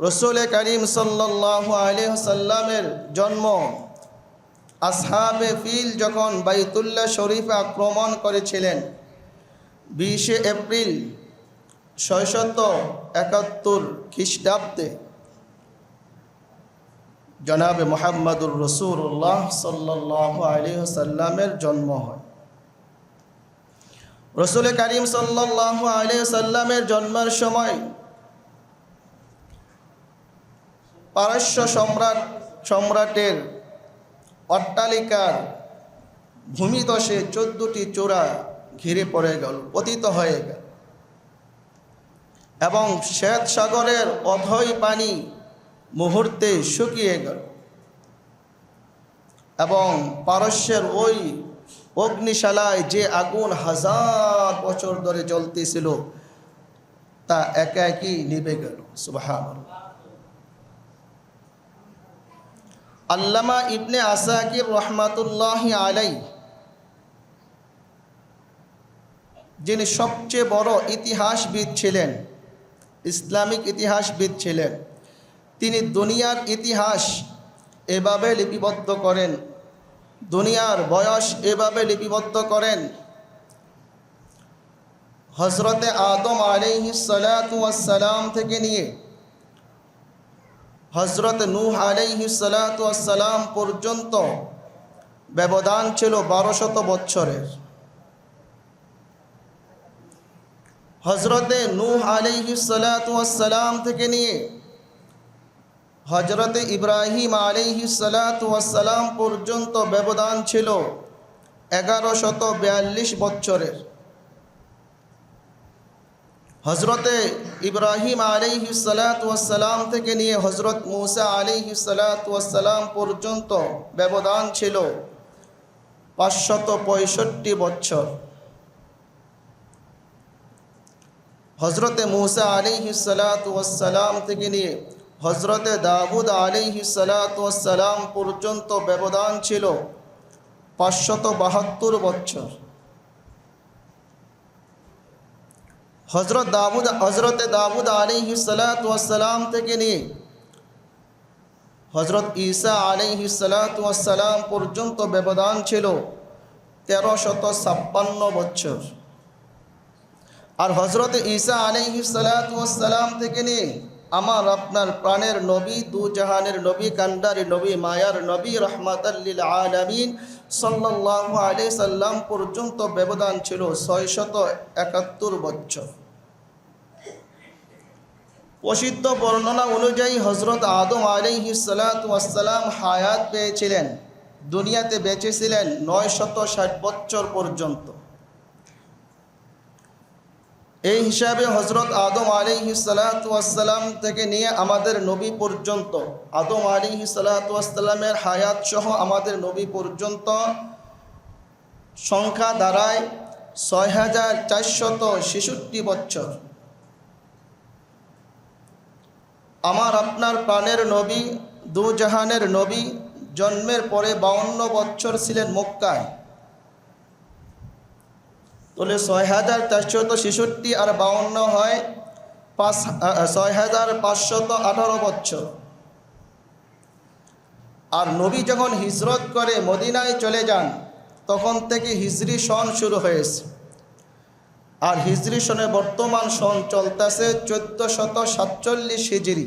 রসুল করিম সাল্লাহ আলহামের জন্ম আসহাবে ফিল যখন বাইতুল্লাহ শরীফে আক্রমণ করেছিলেন, বিশে এপ্রিল ছয়শত একাত্তর খ্রিস্টাব্দে। জনাবে মোহাম্মদুর রসুল্লাহ সাল্লাহ আলহামের জন্ম হয়। রসুল করিম সাল্লাহ আলহামের জন্মের সময় পারস্য সম্রাট সম্রাটের অট্টালিকার ভূমিদশে চোদ্দটি চূড়া ঘিরে পড়ে গেল, পতিত হয়ে গেল। এবং শ্বেত সাগরের অধৈ পানি মুহূর্তে শুকিয়ে গেল। এবং পারস্যের ওই অগ্নিশালায় যে আগুন হাজার বছর ধরে চলতেছিল তা একা একই নিভে গেল। সুবাহ আল্লামা ইবনে আসাকির রহমাতুল্লাহ আলাই, যিনি সবচেয়ে বড় ইতিহাসবিদ ছিলেন, ইসলামিক ইতিহাসবিদ ছিলেন, তিনি দুনিয়ার ইতিহাস এভাবে লিপিবদ্ধ করেন, দুনিয়ার বয়স এভাবে লিপিবদ্ধ করেন। হজরতে আদম আলাইহিসালাম থেকে নিয়ে হজরত নূহ আলাইহিসালাম পর্যন্ত ব্যবধান ছিল বারোশত বৎসরের। হজরতে নূহ আলাইহিসালাম থেকে নিয়ে হজরতে ইব্রাহিম আলাইহিসালাম পর্যন্ত ব্যবধান ছিল এগারো শত বিয়াল্লিশ বৎসরের। হজরতে ইব্রাহিম আলিহি সালাতাম থেকে নিয়ে হজরত মুসা আলিহি সালাতাম পর্যন্ত ব্যবধান ছিল পাঁচশত পঁয়ষট্টি বছর। হজরতে মুসা আলিহি সালাতাম থেকে নিয়ে হজরতে দাবুদ আলিহি সালাতাম পর্যন্ত ব্যবধান ছিল পাঁচশত বাহাত্তর বছর। হজরত দাবুদ হজরতে দাবুদ আলিহি সালাতাম থেকে নিয়ে হজরত ঈসা আলিহি সালাতাম পর্যন্ত ব্যবধান ছিল তেরো শত ছাপ্পান্ন বছর। আর হজরত ঈসা আলিহি সালাতাম থেকে নিয়ে আমার আপনার প্রাণের নবী, দু জাহানের নবী, কান্ডারি নবী, মায়ার নবী রহমাতাল্লিল আলমিন সাল্লাহ আলি সাল্লাম পর্যন্ত ব্যবধান ছিল ছয়শত একাত্তর বছর। প্রসিদ্ধ বর্ণনা অনুযায়ী হজরত আদম আলিহি সালাতাম হায়াত পেয়েছিলেন। দুনিয়াতে বেঁচেছিলেন নয় শত ষাট বছর পর্যন্ত। এই হিসাবে হজরত আদম আলিহি সালাতাম থেকে নিয়ে আমাদের নবী পর্যন্ত, আদম আলিহি সালাতামের হায়াত সহ আমাদের নবী পর্যন্ত সংখ্যা দাঁড়ায় ছয় হাজার চারশত ছেষট্টি বছর। আমার আপনার প্রাণের নবী দু জাহানের নবী, জন্মের পরে বাউন্ন বছর ছিলেন মক্কায়। তাহলে ছয় হাজার চারশত ছেষট্টি আর বাউন্ন হয় পাঁচ ছয় হাজার পাঁচশত আঠারো বছর। আর নবী যখন হিজরত করে মদিনায় চলে যান, তখন থেকে হিজরি সন শুরু হয়েছে। আর হিজরি সনে বর্তমান সন চলতেছে চোদ্দ শত সাতচল্লিশ হিজরি।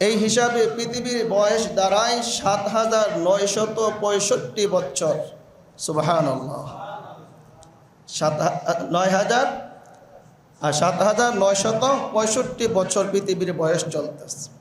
এই হিসাবে পৃথিবীর বয়স দাঁড়ায় সাত হাজার নয়শত পঁয়ষট্টি বছর। সুবাহান সাত নয় হাজার, আর সাত হাজার নয়শত পঁয়ষট্টি বছর পৃথিবীর বয়স চলতেছে।